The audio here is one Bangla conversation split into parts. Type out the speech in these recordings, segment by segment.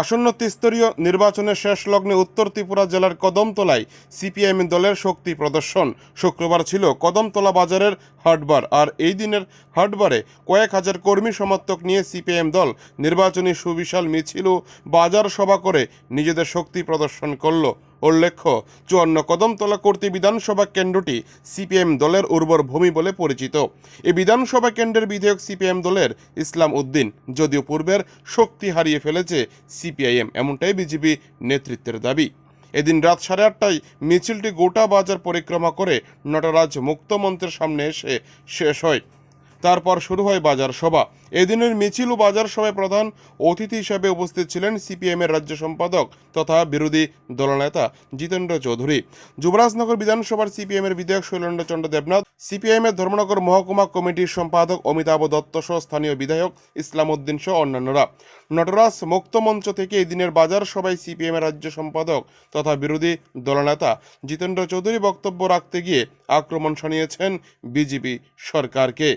আসন্ন ত্রিস্তরীয় নির্বাচনের শেষ লগ্নে উত্তর ত্রিপুরা জেলার কদমতলায় সিপিআইএম দলের শক্তি প্রদর্শন। শুক্রবার ছিল কদমতলা বাজারের হাটবার আর এই দিনের হাটবারে কয়েক হাজার কর্মী সমর্থক নিয়ে সিপিআইএম দল নির্বাচনী সুবিশাল মিছিল বাজার সভা করে নিজেদের শক্তি প্রদর্শন করল। উল্লেখ্য, চুয়ান্ন কদমতলা কর্তৃ বিধানসভা কেন্দ্রটি সিপিএম দলের উর্বর ভূমি বলে পরিচিত। এই বিধানসভা কেন্দ্রের বিধায়ক সিপিএম দলের ইসলাম উদ্দিন, যদিও পূর্বের শক্তি হারিয়ে ফেলেছে সিপিআইএম, এমনটাই বিজেপি নেতৃত্বের দাবি। এদিন রাত সাড়ে আটটায় মিছিলটি গোটা বাজার পরিক্রমা করে নটরাজ মুক্ত মঞ্চের সামনে এসে শেষ হয়। তারপর শুরু হয় বাজার সভা। এদিনের মিছিল ও বাজার সভায় প্রধান অতিথি হিসেবে উপস্থিত ছিলেন সিপিএম এর রাজ্য সম্পাদক তথা বিরোধী দলনেতা জিতেন্দ্র চৌধুরী। যুবরাজনগর বিধানসভার সিপিএম এর বিধায়ক শৈলেন্দ্র চন্দ্র দেবনাথ এর ধর্মনগর মহকুমা কমিটির সম্পাদক অমিতাভ দত্ত সহ স্থানীয় বিধায়ক ইসলাম উদ্দিন সহ অন্যান্যরা। নটরাজ মুক্ত মঞ্চ থেকে এদিনের বাজার সভায় সিপিএম এর রাজ্য সম্পাদক তথা বিরোধী দলনেতা জিতেন্দ্র চৌধুরী বক্তব্য রাখতে গিয়ে আক্রমণ শানিয়েছেন বিজেপি সরকারকে।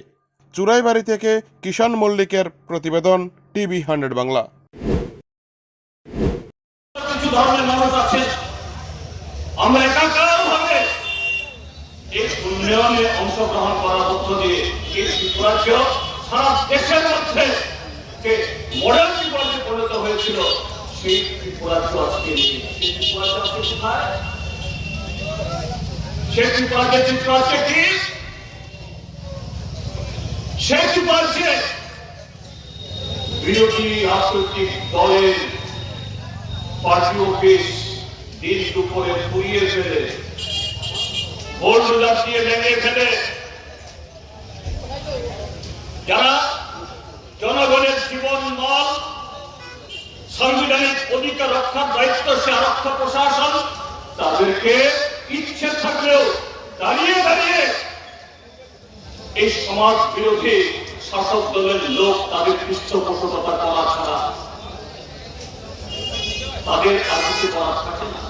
চুরাইবাড়ি থেকে কিষাণ মল্লিকের প্রতিবেদন টিভি হান্ড্রেড বাংলা। আমরা একাকার ভাবে এই উন্নয়নে অংশগ্রহণ করার দিয়ে এই সারা দেশের মধ্যে যে মডেল পরিণত হয়েছিল, সেই আজকে সেই আজকে সেই কি সেই ত্রিপুরাজ্যে বিরোধী রাজনৈতিক দলের পার্টি অফিস দিন দুপুরে পুড়িয়ে ফেলে। ভোট দিয়ে ভেঙে ফেলে। যারা জনগণের জীবন মাল সাংবিধানিক অধিকার রক্ষার দায়িত্ব সে আরক্ষা প্রশাসন, তাদেরকে ইচ্ছে থাকলেও দাঁড়িয়ে দাঁড়িয়ে এই সমাজ বিরোধী শাসক দলের লোক তাদের পৃষ্ঠপোষকতা করা ছাড়া তাদের আর কিছু করার থাকে না।